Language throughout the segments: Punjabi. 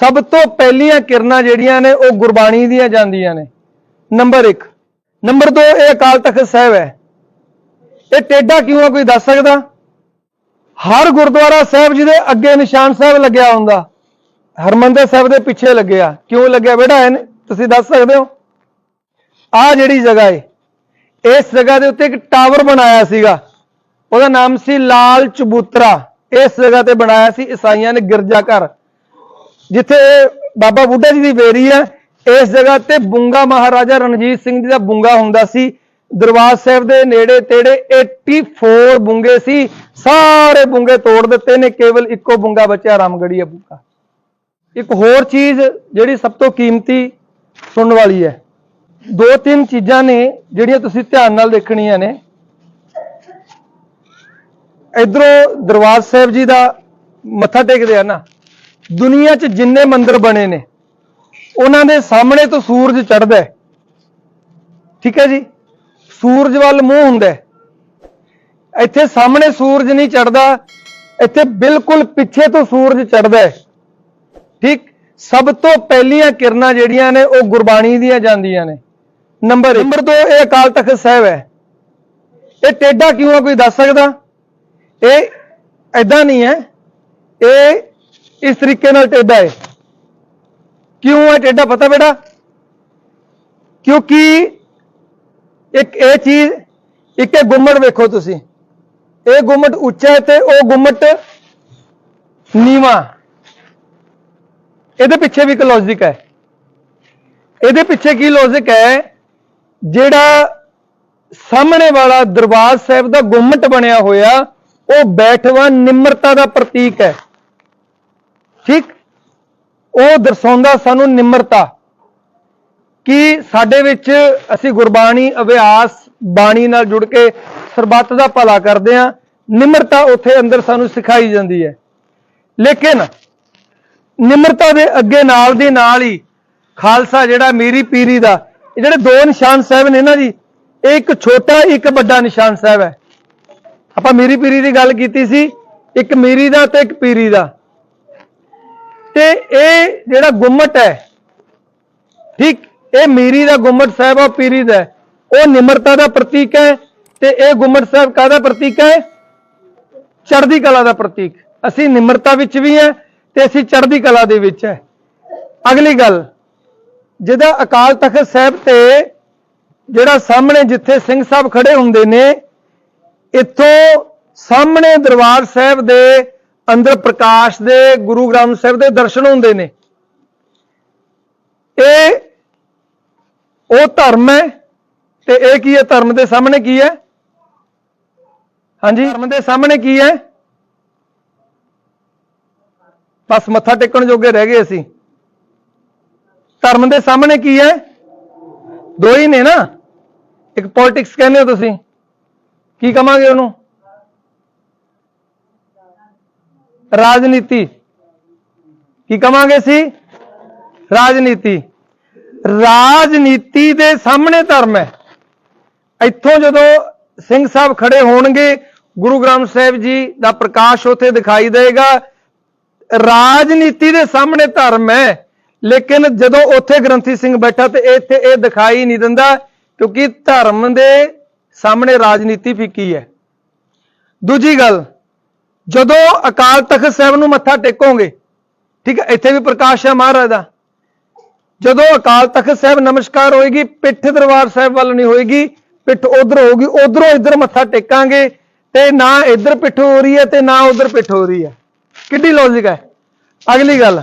ਸਭ ਤੋਂ ਪਹਿਲੀਆਂ ਕਿਰਨਾਂ ਜਿਹੜੀਆਂ ਨੇ ਉਹ ਗੁਰਬਾਣੀ ਦੀਆਂ ਜਾਂਦੀਆਂ ਨੇ। ਨੰਬਰ 1 ਨੰਬਰ 2 ਇਹ ਅਕਾਲ ਤਖਤ ਸਾਹਿਬ ਹੈ। ਇਹ ਟੇਡਾ ਕਿਉਂ ਆ, ਕੋਈ ਦੱਸ ਸਕਦਾ? ਹਰ ਗੁਰਦੁਆਰਾ ਸਾਹਿਬ ਜਿਹਦੇ ਅੱਗੇ ਨਿਸ਼ਾਨ ਸਾਹਿਬ ਲੱਗਿਆ ਹੁੰਦਾ, ਹਰਮੰਦਰ ਸਾਹਿਬ ਦੇ ਪਿੱਛੇ ਲੱਗਿਆ। ਕਿਉਂ ਲੱਗਿਆ ਬੇਟਾ ਇਹਨੇ ਤੁਸੀਂ ਦੱਸ ਸਕਦੇ ਹੋ? ਆ ਜਿਹੜੀ ਜਗ੍ਹਾ ਏ, ਇਸ ਜਗ੍ਹਾ ਦੇ ਉੱਤੇ ਇੱਕ ਟਾਵਰ ਬਣਾਇਆ ਸੀਗਾ। ਉਹਦਾ ਨਾਮ ਸੀ ਲਾਲ ਚਬੂਤਰਾ। ਇਸ ਜਗ੍ਹਾ ਤੇ ਬਣਾਇਆ ਸੀ ਈਸਾਈਆਂ ਨੇ ਗਿਰਜਾ ਘਰ ਜਿੱਥੇ ਬਾਬਾ ਬੁੱਢਾ ਜੀ ਦੀ ਵੇਰੀ ਹੈ, ਇਸ ਜਗ੍ਹਾ ਤੇ ਬੁੰਗਾ ਮਹਾਰਾਜਾ ਰਣਜੀਤ ਸਿੰਘ ਜੀ ਦਾ ਬੁੰਗਾ ਹੁੰਦਾ ਸੀ। ਦਰਬਾਰ ਸਾਹਿਬ ਦੇ ਨੇੜੇ ਤੇੜੇ 84 ਬੁੰਗੇ ਸੀ। ਸਾਰੇ ਬੁੰਗੇ ਤੋੜ ਦਿੱਤੇ ਨੇ, ਕੇਵਲ ਇੱਕੋ ਬੁੰਗਾ ਬਚਿਆ ਰਾਮਗੜੀਆ ਬੁੰਗਾ। ਇੱਕ ਹੋਰ ਚੀਜ਼ ਜਿਹੜੀ ਸਭ ਤੋਂ ਕੀਮਤੀ ਸੁਣਨ ਵਾਲੀ ਹੈ। ਦੋ ਤਿੰਨ ਚੀਜ਼ਾਂ ਨੇ ਜਿਹੜੀਆਂ ਤੁਸੀਂ ਧਿਆਨ ਨਾਲ ਦੇਖਣੀਆਂ ਨੇ। ਇਧਰੋਂ ਦਰਬਾਰ ਸਾਹਿਬ ਜੀ ਦਾ ਮੱਥਾ ਟੇਕਦੇ ਆ ਨਾ। ਦੁਨੀਆ 'ਚ ਜਿੰਨੇ ਮੰਦਿਰ ਬਣੇ ਨੇ ਉਹਨਾਂ ਦੇ ਸਾਹਮਣੇ ਤੋਂ ਸੂਰਜ ਚੜ੍ਹਦਾ ਹੈ। ਠੀਕ ਹੈ ਜੀ? ਸੂਰਜ ਵੱਲ ਮੂੰਹ ਹੁੰਦਾ ਇੱਥੇ ਸਾਹਮਣੇ ਸੂਰਜ ਨਹੀਂ ਚੜ੍ਹਦਾ ਇੱਥੇ ਬਿਲਕੁਲ ਪਿੱਛੇ ਤੋਂ ਸੂਰਜ ਚੜ੍ਹਦਾ ਹੈ। ਠੀਕ? ਸਭ ਤੋਂ ਪਹਿਲੀਆਂ ਕਿਰਨਾਂ ਜਿਹੜੀਆਂ ਨੇ ਉਹ ਗੁਰਬਾਣੀ ਦੀਆਂ ਜਾਂਦੀਆਂ ਨੇ। ਨੰਬਰ ਨੰਬਰ 2 ਇਹ ਅਕਾਲ ਤਖਤ ਸਾਹਿਬ ਹੈ। ਇਹ ਟੇਡਾ ਕਿਉਂ ਆ ਕੋਈ ਦੱਸ ਸਕਦਾ? ਇਹ ਐਦਾਂ ਨਹੀਂ ਹੈ। ਇਹ ਇਸ ਤਰੀਕੇ ਨਾਲ ਟੇਡਾ ਹੈ ਕਿਉਂ ਹੈ ਟੇਡਾ, ਪਤਾ ਬੇਟਾ? ਕਿਉਂਕਿ ਇੱਕ ਇਹ ਚੀਜ਼, ਇੱਕ ਇਹ ਗੁੰਮਟ ਵੇਖੋ ਤੁਸੀਂ। ਇਹ ਗੁੰਮਟ ਉੱਚਾ ਹੈ ਤੇ ਉਹ ਗੁੰਮਟ ਨੀਵਾ। ਇਹਦੇ ਪਿੱਛੇ ਵੀ ਇੱਕ ਲੌਜੀਕ ਹੈ। ਇਹਦੇ ਪਿੱਛੇ ਕੀ ਲੌਜੀਕ ਹੈ? ਜਿਹੜਾ ਸਾਹਮਣੇ ਵਾਲਾ ਦਰਬਾਰ ਸਾਹਿਬ ਦਾ ਗੁੰਮਟ ਬਣਿਆ ਹੋਇਆ, ਉਹ ਬੈਠਵਾ ਨਿਮਰਤਾ ਦਾ ਪ੍ਰਤੀਕ ਹੈ। ਠੀਕ? ਉਹ ਦਰਸਾਉਂਦਾ ਸਾਨੂੰ ਨਿਮਰਤਾ ਕਿ ਸਾਡੇ ਵਿੱਚ ਅਸੀਂ ਗੁਰਬਾਣੀ, ਅਭਿਆਸ, ਬਾਣੀ ਨਾਲ ਜੁੜ ਕੇ ਸਰਬੱਤ ਦਾ ਭਲਾ ਕਰਦੇ ਹਾਂ। ਨਿਮਰਤਾ ਉੱਥੇ ਅੰਦਰ ਸਾਨੂੰ ਸਿਖਾਈ ਜਾਂਦੀ ਹੈ। ਲੇਕਿਨ ਨਿਮਰਤਾ ਦੇ ਅੱਗੇ ਨਾਲ ਦੀ ਨਾਲ ਹੀ ਖਾਲਸਾ ਜਿਹੜਾ ਮੀਰੀ ਪੀਰੀ ਦਾ, ਇਹ ਜਿਹੜੇ ਦੋ ਨਿਸ਼ਾਨ ਸਾਹਿਬ ਨੇ ਨਾ ਜੀ, ਇਹ ਇੱਕ ਛੋਟਾ, ਇੱਕ ਵੱਡਾ ਨਿਸ਼ਾਨ ਸਾਹਿਬ ਹੈ। ਆਪਾਂ ਮੀਰੀ ਪੀਰੀ ਦੀ ਗੱਲ ਕੀਤੀ ਸੀ, ਇੱਕ ਮੀਰੀ ਦਾ ਤੇ ਇੱਕ ਪੀਰੀ ਦਾ। ਤੇ ਇਹ ਜਿਹੜਾ ਗੁੰਮਟ ਹੈ, ਠੀਕ, ਇਹ ਮੀਰੀ ਦਾ ਗੁੰਮਟ ਸਾਹਿਬ ਆ ਪੀਰੀ ਦਾ ਉਹ ਨਿਮਰਤਾ ਦਾ ਪ੍ਰਤੀਕ ਹੈ ਤੇ ਇਹ ਗੁੰਮਟ ਸਾਹਿਬ ਕਾਹਦਾ ਪ੍ਰਤੀਕ ਹੈ? ਚੜ੍ਹਦੀ ਕਲਾ ਦਾ ਪ੍ਰਤੀਕ। ਅਸੀਂ ਨਿਮਰਤਾ ਵਿੱਚ ਵੀ ਹੈ ਤੇ ਅਸੀਂ ਚੜ੍ਹਦੀ ਕਲਾ ਦੇ ਵਿੱਚ ਹੈ। ਅਗਲੀ ਗੱਲ, ਜਿਹਦਾ ਅਕਾਲ ਤਖਤ ਸਾਹਿਬ ਤੇ ਜਿਹੜਾ ਸਾਹਮਣੇ ਜਿੱਥੇ ਸਿੰਘ ਸਾਹਿਬ ਖੜੇ ਹੁੰਦੇ ਨੇ, ਇੱਥੋਂ ਸਾਹਮਣੇ ਦਰਬਾਰ ਸਾਹਿਬ ਦੇ ਅੰਦਰ ਪ੍ਰਕਾਸ਼ ਦੇ ਗੁਰੂ ਗ੍ਰੰਥ ਸਾਹਿਬ ਦੇ ਦਰਸ਼ਨ ਹੁੰਦੇ ਨੇ। ਇਹ, ਉਹ ਧਰਮ ਹੈ ਤੇ ਇਹ ਕੀ ਹੈ? ਧਰਮ ਦੇ ਸਾਹਮਣੇ ਕੀ ਹੈ? ਹਾਂਜੀ। ਧਰਮ ਦੇ ਸਾਹਮਣੇ ਕੀ ਹੈ? ਬਸ ਮੱਥਾ ਟੇਕਣ ਜੋਗੇ ਰਹਿ ਗਏ ਅਸੀਂ। ਧਰਮ ਦੇ ਸਾਹਮਣੇ ਕੀ ਹੈ? ਦੋ ਹੀ ਨੇ ਨਾ। ਇੱਕ ਪੋਲਿਟਿਕਸ ਕਹਿੰਦੇ ਹੋ ਤੁਸੀਂ। ਕੀ ਕਹਾਂਗੇ ਉਹਨੂੰ? ਰਾਜਨੀਤੀ। ਕੀ ਕਵਾਂਗੇ ਸੀ ਰਾਜਨੀਤੀ। ਰਾਜਨੀਤੀ ਦੇ ਸਾਹਮਣੇ ਧਰਮ ਹੈ। ਇੱਥੋਂ ਜਦੋਂ ਸਿੰਘ ਸਾਹਿਬ ਖੜੇ ਹੋਣਗੇ, ਗੁਰੂ ਗ੍ਰੰਥ ਸਾਹਿਬ ਜੀ ਦਾ ਪ੍ਰਕਾਸ਼ ਉੱਥੇ ਦਿਖਾਈ ਦੇਗਾ ਰਾਜਨੀਤੀ ਦੇ ਸਾਹਮਣੇ ਧਰਮ ਹੈ। ਲੇਕਿਨ ਜਦੋਂ ਉੱਥੇ ਗ੍ਰੰਥੀ ਸਿੰਘ ਬੈਠਾ ਤੇ ਇੱਥੇ ਇਹ ਦਿਖਾਈ ਨਹੀਂ ਦਿੰਦਾ, ਕਿਉਂਕਿ ਧਰਮ ਦੇ ਸਾਹਮਣੇ ਰਾਜਨੀਤੀ ਫਿੱਕੀ ਹੈ। ਦੂਜੀ ਗੱਲ ਜਦੋਂ ਅਕਾਲ ਤਖਤ ਸਾਹਿਬ ਨੂੰ ਮੱਥਾ ਟੇਕੋਗੇ, ਠੀਕ ਹੈ, ਇੱਥੇ ਵੀ ਪ੍ਰਕਾਸ਼ ਹੈ ਮਹਾਰਾਜ ਦਾ। ਜਦੋਂ ਅਕਾਲ ਤਖਤ ਸਾਹਿਬ ਨਮਸਕਾਰ ਹੋਏਗੀ, ਪਿੱਠ ਦਰਬਾਰ ਸਾਹਿਬ ਵੱਲ ਨਹੀਂ ਹੋਏਗੀ, ਪਿੱਠ ਉਧਰ ਹੋਊਗੀ, ਉਧਰੋਂ ਇੱਧਰ ਮੱਥਾ ਟੇਕਾਂਗੇ, ਤੇ ਨਾ ਇੱਧਰ ਪਿੱਠ ਹੋ ਰਹੀ ਹੈ ਤੇ ਨਾ ਉਧਰ ਪਿੱਠ ਹੋ ਰਹੀ ਹੈ। ਕਿੱਡੀ ਲੌਜੀਕ ਹੈ। ਅਗਲੀ ਗੱਲ,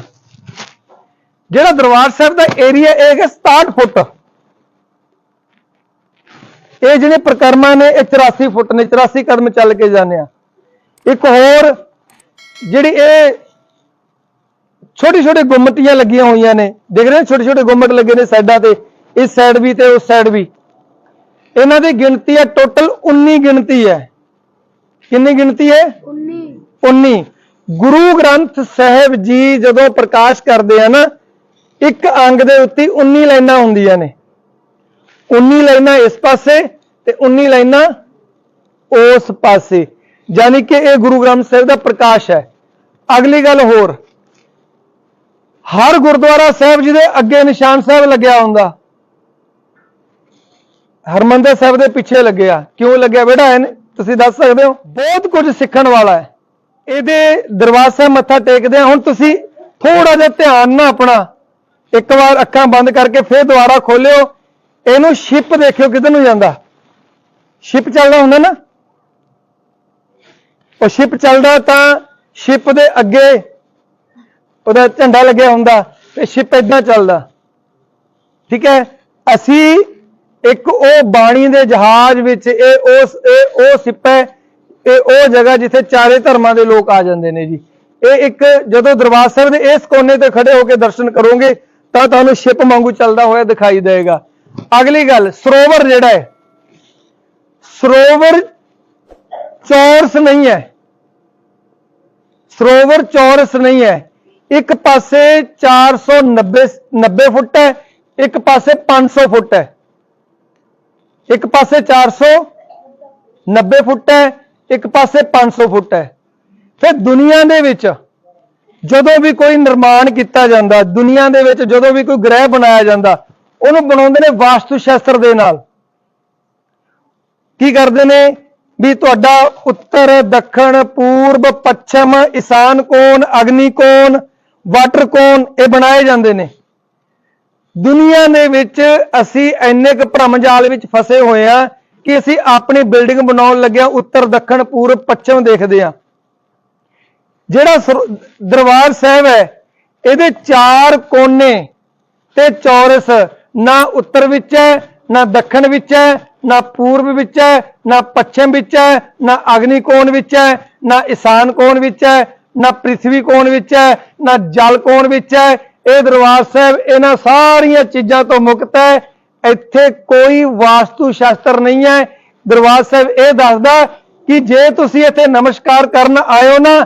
ਜਿਹੜਾ ਦਰਬਾਰ ਸਾਹਿਬ ਦਾ ਏਰੀਆ ਇਹ ਹੈ 67 ਫੁੱਟ। ਇਹ ਜਿਹੜੇ ਪ੍ਰਕਰਮਾਂ ਨੇ, ਇਹ 84 ਫੁੱਟ ਨੇ 84 ਕਦਮ ਚੱਲ ਕੇ ਜਾਂਦੇ ਆ। ਇੱਕ ਹੋਰ ਜਿਹੜੀ ਇਹ ਛੋਟੀ ਛੋਟੀ ਗੁੰਮਟੀਆਂ ਲੱਗੀਆਂ ਹੋਈਆਂ ਨੇ। ਦੇਖ ਰਹੇ ਹੋ ਛੋਟੇ ਛੋਟੇ ਗੁੰਮਟ ਲੱਗੇ ਨੇ ਸਾਈਡਾਂ ਤੇ। ਇਸ ਸਾਈਡ ਵੀ ਤੇ ਉਸ ਸਾਈਡ ਵੀ। ਇਹਨਾਂ ਦੀ ਗਿਣਤੀ ਹੈ ਟੋਟਲ 19 ਗਿਣਤੀ ਹੈ। ਕਿੰਨੀ ਗਿਣਤੀ ਹੈ? 19 19 ਗੁਰੂ ਗ੍ਰੰਥ ਸਾਹਿਬ ਜੀ ਜਦੋਂ ਪ੍ਰਕਾਸ਼ ਕਰਦੇ ਆ ਨਾ ਇੱਕ ਅੰਗ ਦੇ ਉੱਤੇ 19 ਲਾਈਨਾਂ ਹੁੰਦੀਆਂ ਨੇ। 19 ਲਾਈਨਾਂ ਇਸ ਪਾਸੇ ਤੇ 19 ਲਾਈਨਾਂ ਉਸ ਪਾਸੇ। ਯਾਨੀ ਕਿ ਇਹ ਗੁਰੂ ਗ੍ਰੰਥ ਸਾਹਿਬ ਦਾ ਪ੍ਰਕਾਸ਼ ਹੈ। ਅਗਲੀ ਗੱਲ ਹੋਰ। ਹਰ ਗੁਰਦੁਆਰਾ ਸਾਹਿਬ ਜੀ ਦੇ ਅੱਗੇ ਨਿਸ਼ਾਨ ਸਾਹਿਬ ਲੱਗਿਆ ਹੁੰਦਾ, ਹਰਮੰਦਰ ਸਾਹਿਬ ਦੇ ਪਿੱਛੇ ਲੱਗਿਆ। ਕਿਉਂ ਲੱਗਿਆ ਬੇਟਾ? ਇਹਨੇ ਤੁਸੀਂ ਦੱਸ ਸਕਦੇ ਹੋ? ਬਹੁਤ ਕੁਝ ਸਿੱਖਣ ਵਾਲਾ ਹੈ। ਇਹਦੇ ਦਰਬਾਰ ਸਾਹਿਬ ਮੱਥਾ ਟੇਕਦੇ ਆ। ਹੁਣ ਤੁਸੀਂ ਥੋੜਾ ਜਿਹਾ ਧਿਆਨ ਨਾ ਆਪਣਾ ਇੱਕ ਵਾਰ ਅੱਖਾਂ ਬੰਦ ਕਰਕੇ ਫੇਰ ਦੁਬਾਰਾ ਖੋਲਿਓ। ਇਹਨੂੰ ਸ਼ਿਪ ਦੇਖਿਓ ਕਿੱਧਰ ਨੂੰ ਜਾਂਦਾ। ਸ਼ਿਪ ਚੱਲਦਾ ਹੁੰਦਾ ਨਾ। ਉਹ ਸ਼ਿਪ ਚੱਲਦਾ ਤਾਂ ਸ਼ਿਪ ਦੇ ਅੱਗੇ ਉਹਦਾ ਝੰਡਾ ਲੱਗਿਆ ਹੁੰਦਾ ਤੇ ਸ਼ਿਪ ਇਦਾਂ ਚੱਲਦਾ। ਠੀਕ ਹੈ? ਅਸੀਂ ਇੱਕ ਉਹ ਬਾਣੀ ਦੇ ਜਹਾਜ਼ ਵਿੱਚ ਇਹ ਉਸ ਇਹ ਉਹ ਸਿੱਪ ਹੈ, ਇਹ ਉਹ ਜਗ੍ਹਾ ਜਿੱਥੇ ਚਾਰੇ ਧਰਮਾਂ ਦੇ ਲੋਕ ਆ ਜਾਂਦੇ ਨੇ ਜੀ। ਇਹ ਇੱਕ ਜਦੋਂ ਦਰਬਾਰ ਸਾਹਿਬ ਦੇ ਇਸ ਕੋਨੇ ਤੇ ਖੜੇ ਹੋ ਕੇ ਦਰਸ਼ਨ ਕਰੋਗੇ, ਤਾਂ ਤੁਹਾਨੂੰ ਸ਼ਿਪ ਵਾਂਗੂ ਚੱਲਦਾ ਹੋਇਆ ਦਿਖਾਈ ਦੇਵੇਗਾ। ਅਗਲੀ ਗੱਲ, ਸਰੋਵਰ ਜਿਹੜਾ ਹੈ, ਸਰੋਵਰ ਚੌਰਸ ਨਹੀਂ ਹੈ। ਸਰੋਵਰ ਚੌਰਸ ਨਹੀਂ ਹੈ। ਇੱਕ ਪਾਸੇ 490 90 ਫੁੱਟ ਹੈ, ਇੱਕ ਪਾਸੇ 500 ਫੁੱਟ ਹੈ। ਇੱਕ ਪਾਸੇ 490 ਫੁੱਟ ਹੈ, ਇੱਕ ਪਾਸੇ 500 ਫੁੱਟ ਹੈ। ਫਿਰ ਦੁਨੀਆ ਦੇ ਵਿੱਚ ਜਦੋਂ ਵੀ ਕੋਈ ਨਿਰਮਾਣ ਕੀਤਾ ਜਾਂਦਾ, ਦੁਨੀਆ ਦੇ ਵਿੱਚ ਜਦੋਂ ਵੀ ਕੋਈ ਗ੍ਰਹਿ ਬਣਾਇਆ ਜਾਂਦਾ, ਉਹਨੂੰ ਬਣਾਉਂਦੇ ਨੇ ਵਾਸਤੂ ਸ਼ਾਸਤਰ ਦੇ ਨਾਲ। ਕੀ ਕਰਦੇ ਨੇ? ਵੀ ਤੁਹਾਡਾ ਉੱਤਰ, ਦੱਖਣ, ਪੂਰਬ, ਪੱਛਮ, ਈਸ਼ਾਨ ਕੋਣ, ਅਗਨੀ ਕੋਣ, ਵਾਟਰ ਕੋਣ, ਇਹ ਬਣਾਏ ਜਾਂਦੇ ਨੇ। ਦੁਨੀਆ ਦੇ ਵਿੱਚ ਅਸੀਂ ਇੰਨੇ ਕੁ ਭ੍ਰਮਜਾਲ ਵਿੱਚ ਫਸੇ ਹੋਏ ਆ ਕਿ ਅਸੀਂ ਆਪਣੀ ਬਿਲਡਿੰਗ ਬਣਾਉਣ ਲੱਗਿਆ ਉੱਤਰ, ਦੱਖਣ, ਪੂਰਬ, ਪੱਛਮ ਦੇਖਦੇ ਆ। ਜਿਹੜਾ ਸਰੋ- ਦਰਬਾਰ ਸਾਹਿਬ ਹੈ, ਇਹਦੇ ਚਾਰ ਕੋਨੇ ਤੇ ਚੌਰਸ ਨਾ ਉੱਤਰ ਵਿੱਚ ਹੈ, ਨਾ ਦੱਖਣ ਵਿੱਚ ਹੈ ਨਾ ਪੂਰਬ ਵਿੱਚ ਹੈ, ਨਾ ਪੱਛਮ ਵਿੱਚ ਹੈ, ਨਾ ਅਗਨੀ ਕੋਣ ਵਿੱਚ ਹੈ, ਨਾ ਈਸ਼ਾਨ ਕੋਣ ਵਿੱਚ ਹੈ, ਨਾ ਪ੍ਰਿਥਵੀ ਕੋਣ ਵਿੱਚ ਹੈ, ਨਾ ਜਲ ਕੋਣ ਵਿੱਚ ਹੈ। ਇਹ ਦਰਬਾਰ ਸਾਹਿਬ ਇਹਨਾਂ ਸਾਰੀਆਂ ਚੀਜ਼ਾਂ ਤੋਂ ਮੁਕਤ ਹੈ। ਇੱਥੇ ਕੋਈ ਵਾਸਤੂ ਸ਼ਾਸਤਰ ਨਹੀਂ ਹੈ। ਦਰਬਾਰ ਸਾਹਿਬ ਇਹ ਦੱਸਦਾ ਕਿ ਜੇ ਤੁਸੀਂ ਇੱਥੇ ਨਮਸਕਾਰ ਕਰਨ ਆਇਓ ਨਾ